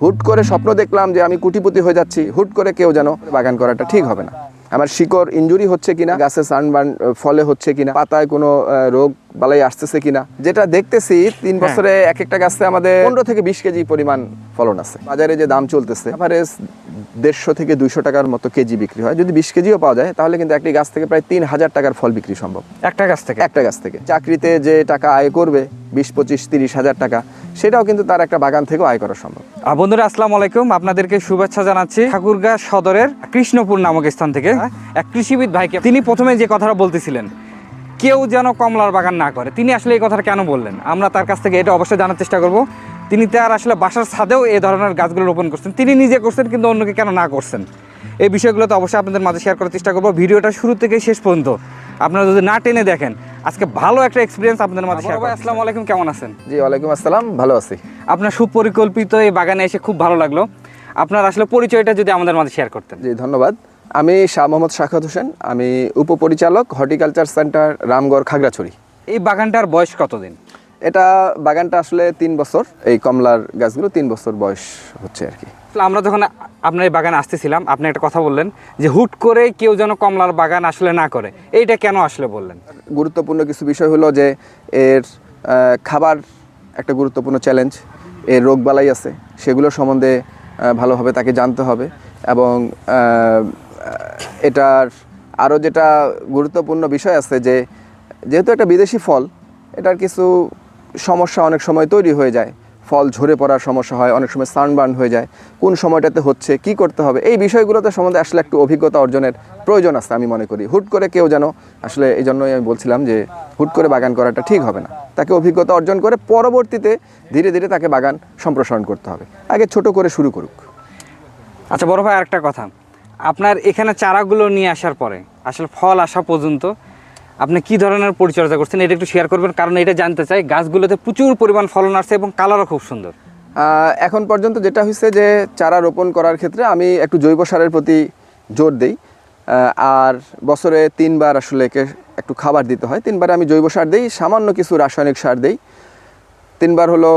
হুট করে স্বপ্ন দেখলাম যে আমি কুটিপতি হয়ে যাচ্ছি হুট করে কেউ যেন বাগান করাটা ঠিক হবে না। আমার শিকড় ইনজুরি হচ্ছে কিনা গাছে সানবার্ন ফলে হচ্ছে কিনা পাতায় কোনো রোগ বালাই আসতেছে কিনা যেটা দেখতেছি তিন বছরে এক একটা গাছে আমাদের পনেরো থেকে বিশ কেজি পরিমাণ ফলন আছে। বাজারে যে দাম চলতেছে এভারেজ দেড়শো থেকে দুইশো টাকার মতো কেজি বিক্রি হয়। যদি বিশ কেজিও পাওয়া যায় তাহলে কিন্তু একটি গাছ থেকে প্রায় তিন হাজার টাকার ফল বিক্রি সম্ভব। একটা গাছ থেকে? একটা গাছ থেকে। চাকরিতে যে টাকা আয় করবে বিশ পঁচিশ তিরিশ হাজার টাকা। সেটাও কিন্তু তার একটা বাগান থেকেও আয় করা সম্ভব। বন্ধুরা, আসসালামু আলাইকুম। আপনাদেরকে শুভেচ্ছা জানাচ্ছি ঠাকুরগাঁ সদরের কৃষ্ণপুর নামক স্থান থেকে। এক কৃষিবিদ ভাইকে তিনি প্রথমে যে কথাটা বলতেছিলেন, কেউ যেন কমলার বাগান না করে। তিনি আসলে এই কথাটা কেন বললেন? আমরা তার কাছ থেকে এটা অবশ্যই জানার চেষ্টা করব। তিনি তার আসলে বাসার ছাদেও এই ধরনের গাছগুলো রোপণ করছেন। তিনি নিজে করছেন, কিন্তু অন্যকে কেন না করছেন? এই বিষয়গুলো তো অবশ্যই আপনাদের মাঝে শেয়ার করার চেষ্টা করব। ভিডিওটা শুরু থেকে শেষ পর্যন্ত। আপনারা যদি না টেনে দেখেন আজকে ভালো একটা এক্সপিরিয়েন্স আপনাদের মাঝে শেয়ার আসসালামু আলাইকুম কেমন আছেন? জি ওয়ালাইকুম আসসালাম ভালো আছি। আপনার সুপরিকল্পিত এই বাগানে এসে খুব ভালো লাগল। আপনার আসলে পরিচয়টা যদি আমাদের মাঝে শেয়ার করতেন। জি ধন্যবাদ। আমি শাহ মোহাম্মদ শাখাত হোসেন আমি উপপরিচালক হর্টিকালচার সেন্টার রামগড় খাগড়াছড়ি। এই বাগানটার বয়স কতদিন? এটা বাগানটা আসলে তিন বছর এই কমলার গাছগুলো তিন বছর বয়স হচ্ছে আর কি। আসলে আমরা যখন আপনার এই বাগানে আসতেছিলাম, আপনি একটা কথা বললেন যে হুট করে কেউ যেন কমলার বাগান আসলে না করে। এইটা কেন আসলে বললেন? গুরুত্বপূর্ণ কিছু বিষয় হলো যে এর খাবার একটা গুরুত্বপূর্ণ চ্যালেঞ্জ এর রোগবালাই আছে, সেগুলো সম্বন্ধে ভালোভাবে তাকে জানতে হবে এবং এটার আরও যেটা গুরুত্বপূর্ণ বিষয় আছে যে, যেহেতু একটা বিদেশি ফল, এটার কিছু সমস্যা অনেক সময় তৈরি হয়ে যায়। ফল ঝরে পড়ার সমস্যা হয়, অনেক সময় সানবার্ন হয়ে যায়। কোন সময়টাতে হচ্ছে, কি করতে হবে? এই বিষয়গুলোতে সম্বন্ধে আসলে একটু অভিজ্ঞতা অর্জনের প্রয়োজন আছে আমি মনে করি। হুট করে কেউ যেন, আসলে এই জন্যই আমি বলছিলাম যে, হুট করে বাগান করাটা ঠিক হবে না। তাকে অভিজ্ঞতা অর্জন করে পরবর্তীতে ধীরে ধীরে তাকে বাগান সম্প্রসারণ করতে হবে। আগে ছোট করে শুরু করুক। আচ্ছা বড় ভাই, আরেকটা কথা। আপনার এখানে চারাগুলো নিয়ে আসার পরে, আসলে ফল আসা পর্যন্ত আপনি কি ধরনের পরিচর্যা করছেন এটা একটু শেয়ার করবেন, কারণ এটা জানতে চাই, গাছগুলোতে প্রচুর পরিমাণ ফলন আসছে এবং কালারও খুব সুন্দর। এখন পর্যন্ত যেটা হয়েছে যে চারা রোপণ করার ক্ষেত্রে আমি একটু জৈব সারের প্রতি জোর দিই। আর বছরে তিনবার আসলে একে একটু খাবার দিতে হয়। তিনবার আমি জৈব সার দিই, সামান্য কিছু রাসায়নিক সার দিই। তিনবার হলো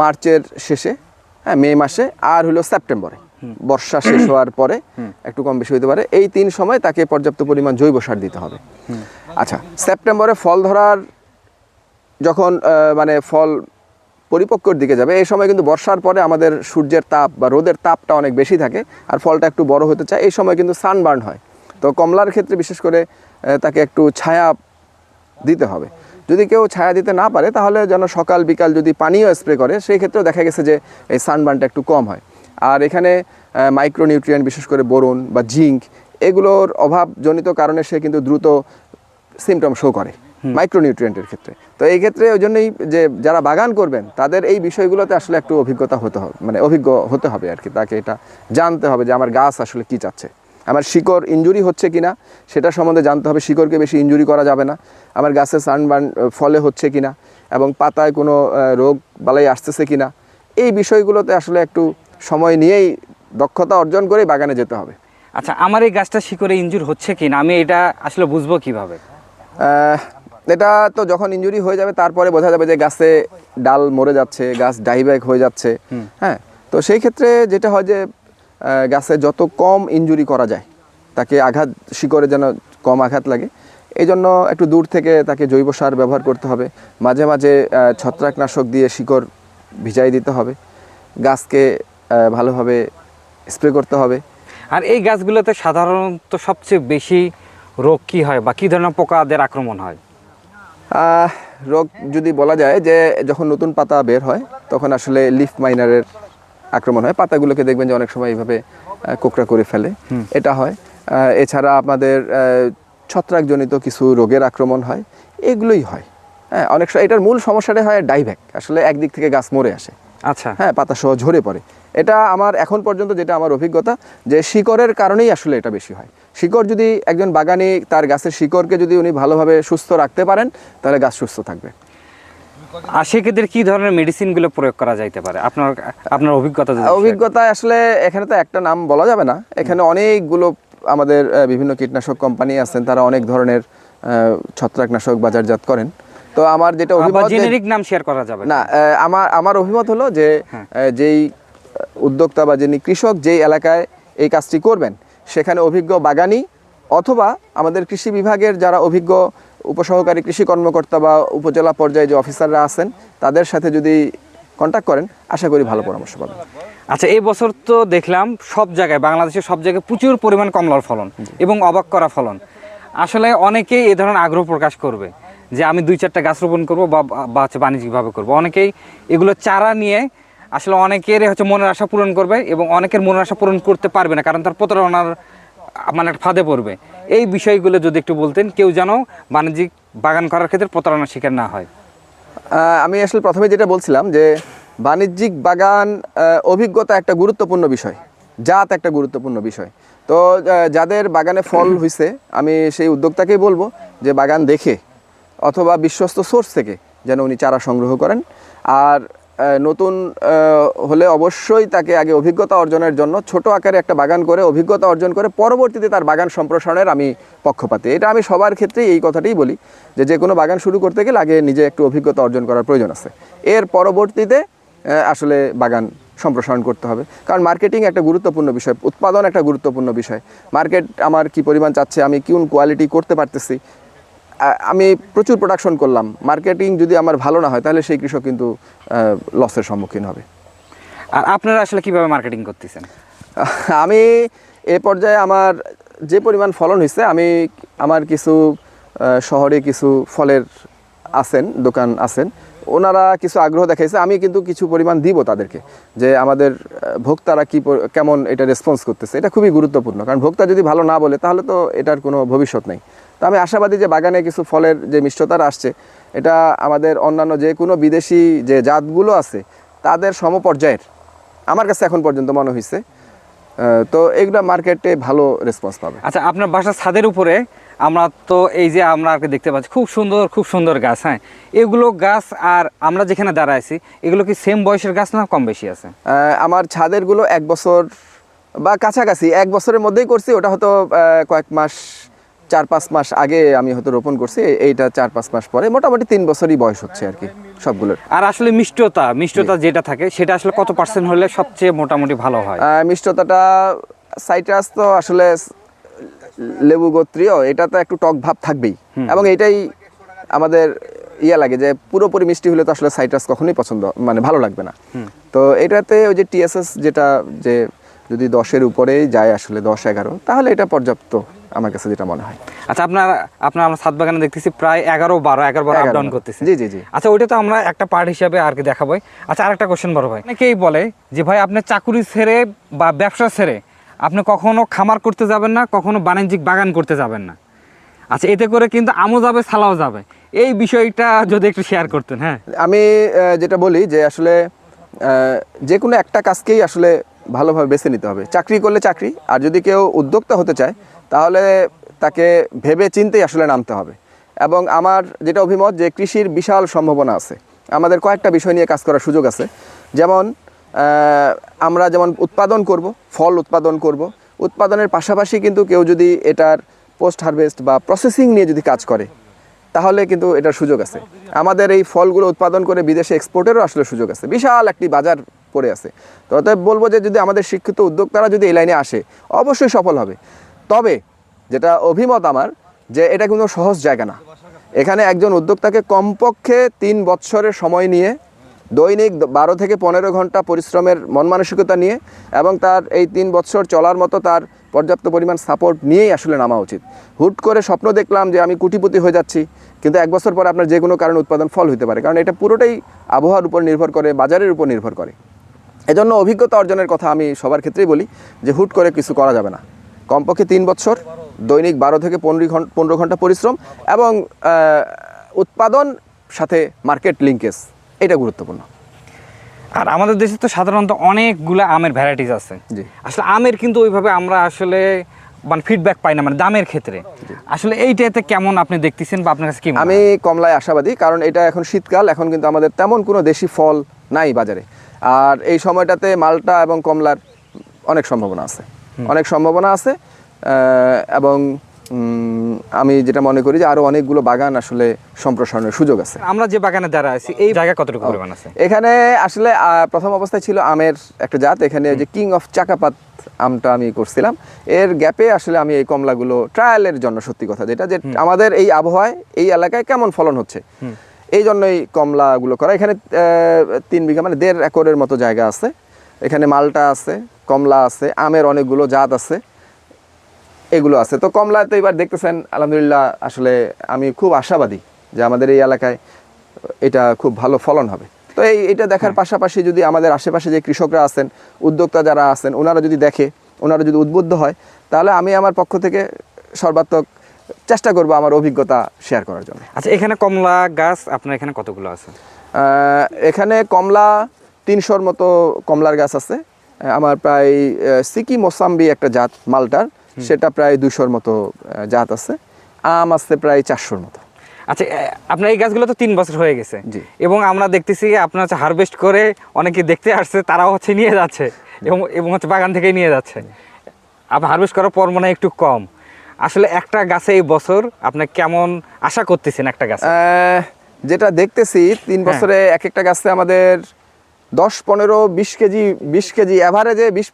মার্চের শেষে হ্যাঁ মে মাসে, আর হলো সেপ্টেম্বরে। বর্ষা শেষ হওয়ার পরে একটু কম বেশি হতে পারে। এই তিন সময় তাকে পর্যাপ্ত পরিমাণ জৈব সার দিতে হবে। আচ্ছা সেপ্টেম্বরে ফল ধরার যখন মানে ফল পরিপক্কর দিকে যাবে, এই সময় কিন্তু বর্ষার পরে আমাদের সূর্যের তাপ বা রোদের তাপটা অনেক বেশি থাকে আর ফলটা একটু বড় হতে চায়, এই সময় কিন্তু সানবার্ন হয়। তো কমলার ক্ষেত্রে বিশেষ করে তাকে একটু ছায়া দিতে হবে। যদি কেউ ছায়া দিতে না পারে, তাহলে যেন সকাল বিকাল যদি পানীয় স্প্রে করে, সেই ক্ষেত্রেও দেখা গেছে যে এই সানবার্নটা একটু কম হয়। আর এখানে মাইক্রোনিউট্রিয়েন্ট বিশেষ করে বোরন বা জিঙ্ক এগুলোর অভাবজনিত কারণে সে কিন্তু দ্রুত সিমটম শো করে মাইক্রোনিউট্রিয়েন্টের ক্ষেত্রে। তো এই ক্ষেত্রে ওই জন্যই যে যারা বাগান করবেন তাদের এই বিষয়গুলোতে আসলে একটু অভিজ্ঞতা হতে হবে মানে অভিজ্ঞ হতে হবে আর কি তাকে এটা জানতে হবে যে আমার গাছ আসলে কি চাচ্ছে। আমার শিকড় ইনজুরি হচ্ছে কি না সেটা সম্বন্ধে জানতে হবে শিকড়কে বেশি ইনজুরি করা যাবে না আমার গাছে সানবার্ন ফলে হচ্ছে কি না এবং পাতায় কোনো রোগ বালাই আসতেছে কিনা এই বিষয়গুলোতে আসলে একটু সময় নিয়েই দক্ষতা অর্জন করে বাগানে যেতে হবে। আচ্ছা আমার এই গাছটা শিকড়ে ইনজুর হচ্ছে কি না আমি এটা আসলে বুঝব কীভাবে? এটা তো যখন ইনজুরি হয়ে যাবে তারপরে বোঝা যাবে যে গাছে ডাল মরে যাচ্ছে গাছ ডাইব্যাক হয়ে যাচ্ছে। হ্যাঁ তো সেই ক্ষেত্রে যেটা হয় যে গাছে যত কম ইনজুরি করা যায় তাকে আঘাত শিকড়ে যেন কম আঘাত লাগে এই জন্য একটু দূর থেকে তাকে জৈব সার ব্যবহার করতে হবে। মাঝে মাঝে ছত্রাকনাশক দিয়ে শিকড় ভিজাই দিতে হবে। গাছকে ভালোভাবে স্প্রে করতে হবে। আর এই গাছগুলোতে সাধারণত সবচেয়ে বেশি রোগ কী হয় বা কী ধরনের পোকাদের আক্রমণ হয়? রোগ যদি বলা যায় যে যখন নতুন পাতা বের হয় তখন আসলে লিফ মাইনারের আক্রমণ হয়। পাতাগুলোকে দেখবেন যে অনেক সময় এইভাবে কোকড়া করে ফেলে। এটা হয়। এছাড়া আপনাদের আহ, ছত্রাকজনিত কিছু রোগের আক্রমণ হয়। এগুলোই হয়। হ্যাঁ অনেক সময় এটার মূল সমস্যাটা হয় ডাইভ্যাক। আসলে একদিক থেকে গাছ মরে আসে। আচ্ছা। হ্যাঁ পাতা সহ ঝরে পড়ে। এটা আমার এখন পর্যন্ত যেটা আমার অভিজ্ঞতা যে শিকড়ের কারণেই আসলে এটা বেশি হয়। শিকড় যদি একজন বাগানি তার গাছের শিকড়কে যদি উনি ভালোভাবে সুস্থ রাখতে পারেন তাহলে গাছ সুস্থ থাকবে। আর সেক্ষেত্রে কি ধরনের মেডিসিনগুলো প্রয়োগ করা যাইতে পারে? আপনার আপনার অভিজ্ঞতা অভিজ্ঞতা আসলে এখানে তো একটা নাম বলা যাবে না। এখানে অনেকগুলো আমাদের বিভিন্ন কীটনাশক কোম্পানি আছেন তারা অনেক ধরনের ছত্রাকনাশক বাজারজাত করেন। তো আমার যেটা। অভিমত জেনেরিক নাম শেয়ার করা যাবে না আমার আমার অভিমত হলো যে হ্যাঁ। যেই উদ্যোক্তা বা যিনি কৃষক যেই এলাকায় এই কাজটি করবেন সেখানে অভিজ্ঞ বাগানি অথবা আমাদের কৃষি বিভাগের যারা অভিজ্ঞ উপসহকারী কৃষি কর্মকর্তা বা উপজেলা পর্যায়ে যে অফিসাররা আছেন তাদের সাথে যদি কন্ট্যাক্ট করেন আশা করি ভালো পরামর্শ পাবেন আচ্ছা এই বছর তো দেখলাম সব জায়গায় বাংলাদেশের সব জায়গায় প্রচুর পরিমাণ কমলার ফলন এবং অবাক করা ফলন আসলে অনেকেই এ ধরনের আগ্রহ প্রকাশ করবে যে আমি দুই চারটা গাছ রোপণ করব বা হচ্ছে বাণিজ্যিকভাবে করব। অনেকেই এগুলো চারা নিয়ে আসলে অনেকের হচ্ছে মনের আশা পূরণ করবে এবং অনেকের মনের আশা পূরণ করতে পারবে না, কারণ তার প্রতারণার মানে একটা ফাঁদে পড়বে। এই বিষয়গুলো যদি একটু বলতেন, কেউ যেন বাণিজ্যিক বাগান করার ক্ষেত্রে প্রতারণার শিকার না হয়। আমি আসলে প্রথমে যেটা বলছিলাম যে, বাণিজ্যিক বাগান অভিজ্ঞতা একটা গুরুত্বপূর্ণ বিষয়। জাত একটা গুরুত্বপূর্ণ বিষয়। তো যাদের বাগানে ফল হয়েছে আমি সেই উদ্যোক্তাকেই বলব যে, বাগান দেখে অথবা বিশ্বস্ত সোর্স থেকে যেন উনি চারা সংগ্রহ করেন। আর নতুন হলে অবশ্যই তাকে আগে অভিজ্ঞতা অর্জনের জন্য ছোট আকারে একটা বাগান করে, অভিজ্ঞতা অর্জন করে পরবর্তীতে তার বাগান সম্প্রসারণের আমি পক্ষপাতি। এটা আমি সবার ক্ষেত্রেই এই কথাটাই বলি যে যে কোনো বাগান শুরু করতে গেলে আগে নিজে একটু অভিজ্ঞতা অর্জন করার প্রয়োজন আছে। এর পরবর্তীতে আসলে বাগান সম্প্রসারণ করতে হবে। কারণ মার্কেটিং একটা গুরুত্বপূর্ণ বিষয়, উৎপাদন একটা গুরুত্বপূর্ণ বিষয়। মার্কেট আমার কি পরিমাণ চাচ্ছে, আমি কোন কোয়ালিটি করতে পারতেছি আমি প্রচুর প্রোডাকশন করলাম। মার্কেটিং যদি আমার ভালো না হয় তাহলে সেই কৃষক কিন্তু লসের সম্মুখীন হবে। আর আপনারা আসলে কীভাবে মার্কেটিং করতেছেন? আমি এ পর্যায়ে আমার যে পরিমাণ ফলন হয়েছে আমি আমার কিছু শহরে কিছু ফলের আছেন দোকান আছেন ওনারা কিছু আগ্রহ দেখাইছে, আমি কিন্তু কিছু পরিমাণ দিব তাদেরকে যে আমাদের ভোক্তারা কি কেমন এটা রেসপন্স করতেছে। এটা খুবই গুরুত্বপূর্ণ, কারণ ভোক্তা যদি ভালো না বলে, তাহলে তো এটার কোনো ভবিষ্যৎ নেই। তো আমি আশাবাদী যে বাগানে কিছু ফলের যে মিষ্টতারা আসছে, এটা আমাদের অন্যান্য যে কোনো বিদেশি যে জাতগুলো আছে, তাদের সমপর্যায়ের, আমার কাছে এখন পর্যন্ত মনে হয়েছে তো এগুলো মার্কেটে ভালো রেসপন্স পাবে। আচ্ছা আপনার বাসার ছাদের উপরে আমরা তো এই যে আমরা আগে দেখতে পাচ্ছি খুব সুন্দর খুব সুন্দর গাছ হ্যাঁ? এগুলো গাছ আর আমরা যেখানে দাঁড়াইছি আছি এগুলো কি সেম বয়সের গাছ না কম বেশি আছে? আমার ছাদেরগুলো এক বছর বা কাছাকাছি এক বছরের মধ্যেই করছি ওটা হয়তো কয়েক মাস চার পাঁচ মাস আগে আমি হয়তো রোপণ করছি এইটা চার পাঁচ মাস পরে মোটামুটি তিন বছরই বয়স হচ্ছে আর কি সবগুলোর। আর আসলে মিষ্টতা মিষ্টতা যেটা থাকে সেটা আসলে কত পার্সেন্ট হলে সবচেয়ে মোটামুটি ভালো হয়? মিষ্টতাটা সাইট্রাস তো আসলে লেবু গোত্রীয় এটা তো একটু টক ভাব থাকবেই। এবং এটাই আমাদের ইয়ে লাগে যে পুরোপুরি মিষ্টি হলে তো আসলে সাইট্রাস কখনোই পছন্দ মানে ভালো লাগবে না। তো এটাতে ওই যে টিএসএস যেটা যে যদি দশের উপরেই যায় আসলে দশ এগারো তাহলে এটা পর্যাপ্ত আমার কাছে যেটা মনে হয়। আচ্ছা আপনার আপনার আমরা ছাদ বাগানে দেখতেছি প্রায় এগারো বারো এগারো বারো আপ ডাউন করতেছি। জি, জি, জি। আচ্ছা ওইটা তো আমরা একটা পার্ট হিসাবে আর কি দেখাবোই। আচ্ছা আরেকটা কোশ্চেন বড় ভাই। অনেকেই বলে যে ভাই আপনি চাকুরি ছেড়ে বা ব্যবসা ছেড়ে আপনি কখনো খামার করতে যাবেন না কখনো বাণিজ্যিক বাগান করতে যাবেন না। আচ্ছা এতে করে কিন্তু আমও যাবে সালাও যাবে। এই বিষয়টা যদি একটু শেয়ার করতেন হ্যাঁ। আমি যেটা বলি যে আসলে আহ, যে কোনো একটা কাজকেই আসলে ভালোভাবে বেছে নিতে হবে। চাকরি করলে চাকরি আর যদি কেউ উদ্যোক্তা হতে চায় তাহলে তাকে ভেবে চিন্তেই আসলে নামতে হবে। এবং আমার যেটা অভিমত যে কৃষির বিশাল সম্ভাবনা আছে। আমাদের কয়েকটা বিষয় নিয়ে কাজ করার সুযোগ আছে। যেমন আমরা যেমন উৎপাদন করব, ফল উৎপাদন করব, উৎপাদনের পাশাপাশি কিন্তু কেউ যদি এটার পোস্ট হারভেস্ট বা প্রসেসিং নিয়ে যদি কাজ করে, তাহলে কিন্তু এটার সুযোগ আছে। আমাদের এই ফলগুলো উৎপাদন করে বিদেশে এক্সপোর্টেরও আসলে সুযোগ আছে। বিশাল একটি বাজার পড়ে আছে। তো অতএব বলব যে যদি আমাদের শিক্ষিত উদ্যোক্তারা যদি এই লাইনে আসে, অবশ্যই সফল হবে। তবে যেটা অভিমত আমার, যে এটা কিন্তু সহজ জায়গা না। এখানে একজন উদ্যোক্তাকে কমপক্ষে তিন বৎসরের সময় নিয়ে, দৈনিক বারো থেকে পনেরো ঘণ্টা পরিশ্রমের মন মানসিকতা নিয়ে এবং তার এই তিন বছর চলার মতো তার পর্যাপ্ত পরিমাণ সাপোর্ট নিয়েই আসলে নামা উচিত। হুট করে স্বপ্ন দেখলাম যে আমি কুটিপতি হয়ে যাচ্ছি, কিন্তু এক বছর পরে আপনার যে কোনো কারণে উৎপাদন ফল হতে পারে, কারণ এটা পুরোটাই আবহাওয়ার উপর নির্ভর করে, বাজারের উপর নির্ভর করে। এজন্য অভিজ্ঞতা অর্জনের কথা আমি সবার ক্ষেত্রেই বলি, যে হুট করে কিছু করা যাবে না। কমপক্ষে তিন বছর দৈনিক বারো থেকে পনেরো ঘণ্টা পনেরো ঘণ্টা পরিশ্রম এবং উৎপাদন সাথে মার্কেট লিঙ্কেজ এটা গুরুত্বপূর্ণ। আর আমাদের দেশে তো সাধারণত অনেকগুলো আমের ভ্যারাইটিস আছে। জি। আসলে আমের কিন্তু ওইভাবে আমরা আসলে মানে ফিডব্যাক পাই না মানে দামের ক্ষেত্রে। আসলে এইটাতে কেমন আপনি দেখতেছেন বা আপনার কাছে কি আমি কমলায় আশাবাদী কারণ এটা এখন শীতকাল এখন কিন্তু আমাদের তেমন কোনো দেশি ফল নাই বাজারে। আর এই সময়টাতে মালটা এবং কমলার অনেক সম্ভাবনা আছে। অনেক সম্ভাবনা আছে এবং আমি যেটা মনে করি যে আরও অনেকগুলো বাগান আসলে সম্প্রসারণের সুযোগ আছে। আমরা যে বাগানে দাঁড়া আছি এই জায়গা কতটুকু পরিমাণ আছে? এখানে আসলে প্রথম অবস্থায় ছিল আমের একটা জাত এখানে যে কিং অফ চাকাপাত আমটা আমি করছিলাম। এর গ্যাপে আসলে আমি এই কমলাগুলো ট্রায়ালের জন্য সত্যি কথা যেটা যে আমাদের এই আবহাওয়ায় এই এলাকায় কেমন ফলন হচ্ছে। এই জন্যই কমলাগুলো করা। এখানে আহ, তিন বিঘা মানে দেড় একরের মতো জায়গা আছে। এখানে মালটা আছে কমলা আছে আমের অনেকগুলো জাত আছে এগুলো আছে। তো কমলা তো এবার দেখতেছেন আলহামদুলিল্লাহ আসলে আমি খুব আশাবাদী যে আমাদের এই এলাকায় এটা খুব ভালো ফলন হবে। তো এই এটা দেখার পাশাপাশি যদি আমাদের আশেপাশে যে কৃষকরা আছেন উদ্যোক্তা যারা আছেন ওনারা যদি দেখে ওনারা যদি উদ্বুদ্ধ হয় তাহলে আমি আমার পক্ষ থেকে সর্বাত্মক চেষ্টা করব আমার অভিজ্ঞতা শেয়ার করার জন্য। আচ্ছা এখানে কমলা গাছ আপনার এখানে কতগুলো আছে? এখানে কমলা তিনশোর মতো কমলার গাছ আছে। আমার প্রায় সিকি মোসাম্বি একটা জাত মালটার। সেটা প্রায় দুশোর মতো জাত আছে। আম আছে প্রায় চারশোর মতো। আচ্ছা আপনার এই গাছগুলো তো তিন বছর হয়ে গেছে। জি। এবং আমরা দেখতেছি আপনার হচ্ছে হারভেস্ট করে অনেকে দেখতে আসছে তারাও হচ্ছে নিয়ে যাচ্ছে। এবং এবং হচ্ছে বাগান থেকে নিয়ে যাচ্ছে। আপনার হারভেস্ট করার পর মনে হয় একটু কম। আসলে একটা গাছে এই বছর আপনি কেমন আশা করতেছেন একটা গাছ? যেটা দেখতেছি তিন হ্যাঁ। বছরে এক একটা গাছে আমাদের দশ পনেরো বিশ কেজি বিশ কেজি অ্যাভারেজে বিশ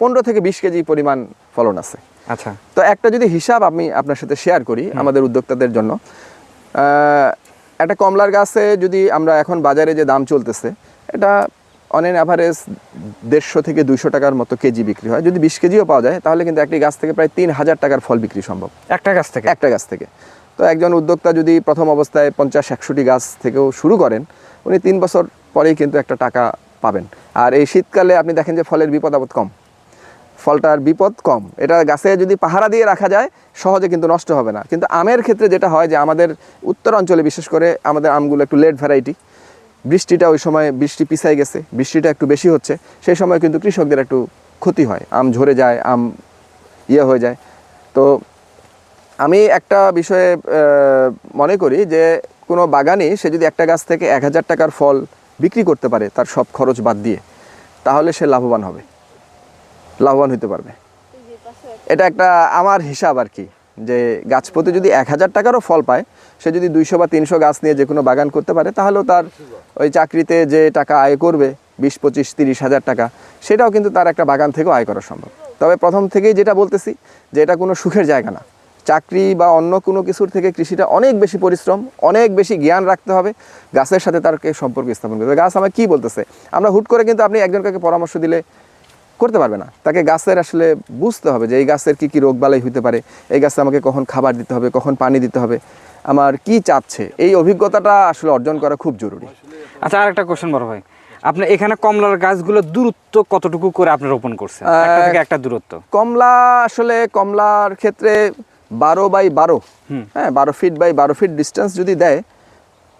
পনেরো থেকে বিশ কেজি পরিমাণ ফলন আছে। আচ্ছা। তো একটা যদি হিসাব আমি আপনার সাথে শেয়ার করি আমাদের উদ্যোক্তাদের জন্য একটা কমলার গাছে যদি আমরা এখন বাজারে যে দাম চলতেছে এটা অন এন অ্যাভারেজ দেড়শো থেকে দুইশো টাকার মতো কেজি বিক্রি হয়। যদি বিশ কেজিও পাওয়া যায় তাহলে কিন্তু একটি গাছ থেকে প্রায় তিন হাজার টাকার ফল বিক্রি সম্ভব। একটা গাছ থেকে? একটা গাছ থেকে। তো একজন উদ্যোক্তা যদি প্রথম অবস্থায় পঞ্চাশ একশোটি গাছ থেকেও শুরু করেন উনি তিন বছর পরেই কিন্তু একটা টাকা পাবেন। আর এই শীতকালে আপনি দেখেন যে ফলের বিপদ আপদ কম। ফলটার বিপদ কম। এটা গাছে যদি পাহারা দিয়ে রাখা যায়, সহজে কিন্তু নষ্ট হবে না। কিন্তু আমের ক্ষেত্রে যেটা হয় যে আমাদের উত্তর অঞ্চলে বিশেষ করে আমাদের আমগুলো একটু লেট ভ্যারাইটি বৃষ্টিটা ওই সময় বৃষ্টি পিছাই গেছে, বৃষ্টিটা একটু বেশি হচ্ছে। সেই সময় কিন্তু কৃষকদের একটু ক্ষতি হয়। আম ঝরে যায়, আম ইয়ে হয়ে যায়। তো আমি একটা বিষয়ে মনে করি যে কোনো বাগানে সে যদি একটা গাছ থেকে এক হাজার টাকার ফল বিক্রি করতে পারে তার সব খরচ বাদ দিয়ে, তাহলে সে লাভবান হবে। লাভবান হতে পারবে। এটা একটা আমার হিসাব আর কি, যে গাছ প্রতি যদি এক হাজার টাকারও ফল পায়, সে যদি দুইশো বা তিনশো গাছ নিয়ে যে কোনো বাগান করতে পারে, তাহলেও তার ওই চাকরিতে যে টাকা আয় করবে, বিশ, পঁচিশ, তিরিশ হাজার টাকা, সেটাও কিন্তু তার একটা বাগান থেকেও আয় করা সম্ভব। তবে প্রথম থেকেই যেটা বলতেছি, যে এটা কোনো সুখের জায়গা না। চাকরি বা অন্য কোনো কিছুর থেকে কৃষিটা অনেক বেশি পরিশ্রম অনেক বেশি জ্ঞান রাখতে হবে গাছের সাথে তারকে সম্পর্ক স্থাপন করতে হবে। গাছ আমার কী বলতেছে? আমরা হুট করে কিন্তু আপনি একজন কাউকে পরামর্শ দিলে করতে পারবে না। তাকে গাছের আসলে বুঝতে হবে যে এই গাছের কি কি রোগবালাই হতে পারে এই গাছে আমাকে কখন খাবার দিতে হবে কখন পানি দিতে হবে আমার কি চাচ্ছে? এই অভিজ্ঞতাটা আসলে অর্জন করা খুব জরুরি। আচ্ছা আর একটা কোশ্চেন বড় ভাই। আপনি এখানে কমলার গাছগুলো দূরত্ব কতটুকু করে আপনি রোপণ করছেন? একটা দূরত্ব। কমলা আসলে কমলার ক্ষেত্রে বারো বাই বারো। হ্যাঁ বারো ফিট বাই বারো ফিট ডিস্টেন্স যদি দেয়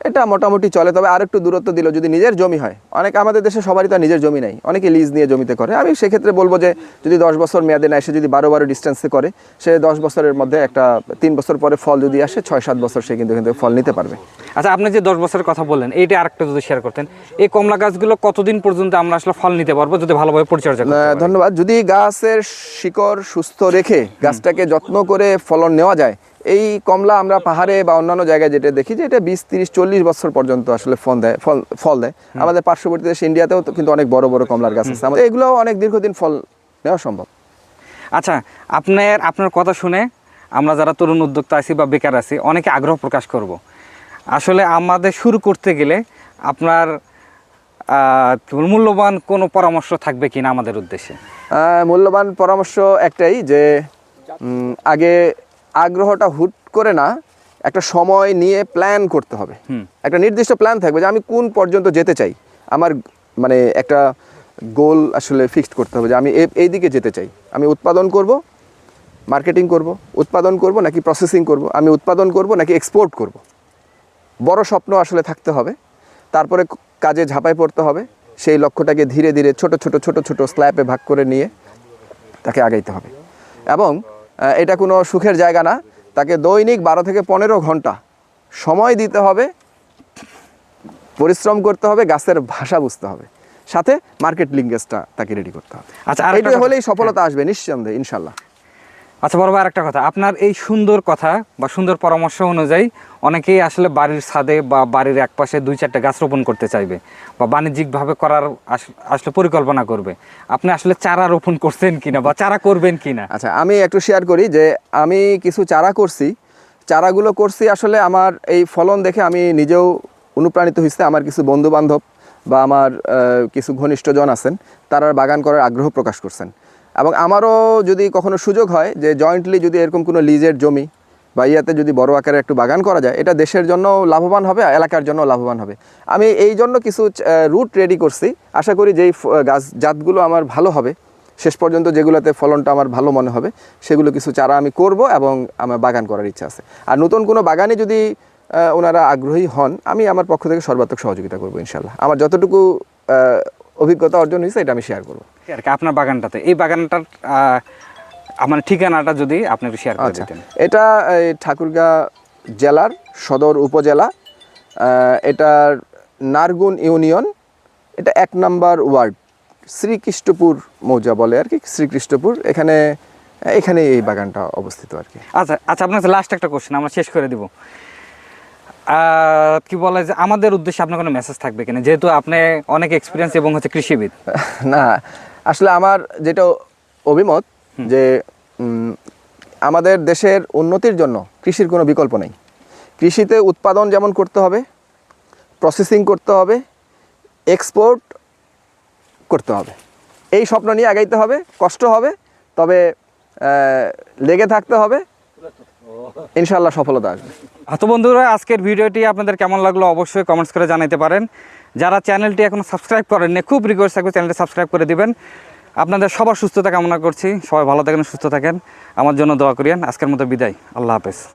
এটা মোটামুটি চলে তবে আরেকটু দূরত্ব দিল যদি নিজের জমি হয়। অনেক আমাদের দেশে সবারই তো নিজের জমি নাই। অনেকে লিজ নিয়ে জমিতে করে। আমি সেক্ষেত্রে বলব যে যদি দশ বছর মেয়াদে নেয় সে যদি বারো বারো ডিস্টেন্সে করে সে দশ বছরের মধ্যে একটা তিন বছর পরে ফল যদি আসে ছয় সাত বছর সে কিন্তু কিন্তু ফল নিতে পারবে। আচ্ছা আপনি যে দশ বছরের কথা বললেন এইটা আরেকটা যদি শেয়ার করতেন এই কমলা গাছগুলো কতদিন পর্যন্ত আমরা আসলে ফল নিতে পারব যদি ভালোভাবে পরিচর্যা? ধন্যবাদ। যদি গাছের শিকড় সুস্থ রেখে গাছটাকে যত্ন করে ফলন নেওয়া যায় এই কমলা আমরা পাহাড়ে বা অন্যান্য জায়গায় যেটা দেখি যে এটা বিশ তিরিশ চল্লিশ বছর পর্যন্ত আসলে ফল দেয় ফল ফল দেয়। আমাদের পার্শ্ববর্তী দেশ ইন্ডিয়াতেও কিন্তু অনেক বড় বড় কমলার গাছ আছে। আমাদের এগুলো অনেক দীর্ঘদিন ফল নেওয়া সম্ভব। আচ্ছা আপনার আপনার কথা শুনে আমরা যারা তরুণ উদ্যোক্তা আছি বা বেকার আছি অনেকে আগ্রহ প্রকাশ করব। আসলে আমাদের শুরু করতে গেলে আপনার মূল্যবান কোনো পরামর্শ থাকবে কিনা আমাদের উদ্দেশ্যে? মূল্যবান পরামর্শ একটাই যে আগে আগ্রহটা হুট করে না একটা সময় নিয়ে প্ল্যান করতে হবে। একটা নির্দিষ্ট প্ল্যান থাকবে যে আমি কোন পর্যন্ত যেতে চাই। আমার মানে একটা গোল আসলে ফিক্সড করতে হবে যে আমি এ- এই দিকে যেতে চাই। আমি উৎপাদন করব মার্কেটিং করব উৎপাদন করব নাকি প্রসেসিং করব? আমি উৎপাদন করব নাকি এক্সপোর্ট করব? বড় স্বপ্ন আসলে থাকতে হবে। তারপরে কাজে ঝাঁপায় পড়তে হবে। সেই লক্ষ্যটাকে ধীরে ধীরে ছোট ছোট ছোট ছোট স্ল্যাপে ভাগ করে নিয়ে তাকে আগাইতে হবে। এবং এটা কোনো সুখের জায়গা না। তাকে দৈনিক বারো থেকে পনেরো ঘণ্টা সময় দিতে হবে পরিশ্রম করতে হবে গাছের ভাষা বুঝতে হবে। সাথে মার্কেট লিঙ্কেজটা তাকে রেডি করতে হবে। আচ্ছা, আর এটা হলেই সফলতা আসবে নিঃসন্দেহে ইনশাল্লাহ। আচ্ছা বড় ভাই, আরেকটা কথা। আপনার এই সুন্দর কথা বা সুন্দর পরামর্শ অনুযায়ী অনেকেই আসলে বাড়ির ছাদে বা বাড়ির একপাশে দুই চারটে গাছ রোপণ করতে চাইবে বা বাণিজ্যিকভাবে করার আস- আসলে পরিকল্পনা করবে। আপনি আসলে চারা রোপণ করছেন কিনা বা চারা করবেন কিনা? আচ্ছা আমি একটু শেয়ার করি যে আমি কিছু চারা করছি। চারাগুলো করছি আসলে আমার এই ফলন দেখে আমি নিজেও অনুপ্রাণিত হয়েছে। আমার কিছু বন্ধু বান্ধব বা আমার কিছু ঘনিষ্ঠজন আছেন। তারা বাগান করার আগ্রহ প্রকাশ করছেন। এবং আমারও যদি কখনো সুযোগ হয় যে জয়েন্টলি যদি এরকম কোনো লিজের জমি বা ইয়াতে যদি বড় আকারে একটু বাগান করা যায়, এটা দেশের জন্য লাভবান হবে, এলাকার জন্য লাভবান হবে। আমি এই জন্য কিছু রুট রেডি করছি। আশা করি যেই গাছ জাতগুলো আমার ভালো হবে, শেষ পর্যন্ত যেগুলোতে ফলনটা আমার ভালো মনে হবে, সেগুলো কিছু চারা আমি করব এবং আমার বাগান করার ইচ্ছা আছে। আর নতুন কোনো বাগানে যদি ওনারা আগ্রহী হন, আমি আমার পক্ষ থেকে সর্বাত্মক সহযোগিতা করব ইনশাল্লাহ। আমার যতটুকু অভিজ্ঞতা অর্জন হয়েছে, এটা আমি শেয়ার করব। আর কি আপনার বাগানটাতে। এই বাগানটার আমার ঠিকানাটা যদি আপনি একটু শেয়ার করে আচ্ছা। দিতেন। এটা ঠাকুরগাঁ জেলার সদর উপজেলা এটার নারগুন ইউনিয়ন এটা এক নাম্বার ওয়ার্ড শ্রীকৃষ্ণপুর মৌজা বলে আর কি শ্রীকৃষ্ণপুর। এখানে এখানে এই বাগানটা অবস্থিত আর কি। আচ্ছা আচ্ছা আপনার লাস্ট একটা কোশ্চেন আমরা শেষ করে দিব। কি বলে যে আমাদের উদ্দেশ্যে আপনার কোনো মেসেজ থাকবে কিনা? যেহেতু আপনি অনেক এক্সপিরিয়েন্স এবং হচ্ছে কৃষিবিদ। না আসলে আমার যেটা অভিমত যে আমাদের দেশের উন্নতির জন্য কৃষির কোনো বিকল্প নেই। কৃষিতে উৎপাদন যেমন করতে হবে প্রসেসিং করতে হবে এক্সপোর্ট করতে হবে। এই স্বপ্ন নিয়ে আগাইতে হবে কষ্ট হবে তবে লেগে থাকতে হবে। ইনশাল্লাহ সফলতা আসবে। তো বন্ধুরা আজকের ভিডিওটি আপনাদের কেমন লাগল অবশ্যই কমেন্টস করে জানাতে পারেন। যারা চ্যানেলটি এখনও সাবস্ক্রাইব করেননি, খুব রিকোয়েস্ট থাকবে চ্যানেলটি সাবস্ক্রাইব করে দিবেন। আপনাদের সবার সুস্থতা কামনা করছি। সবাই ভালো থাকেন, সুস্থ থাকেন। আমার জন্য দোয়া করিয়েন। আজকের মতো বিদায়। আল্লাহ হাফেজ।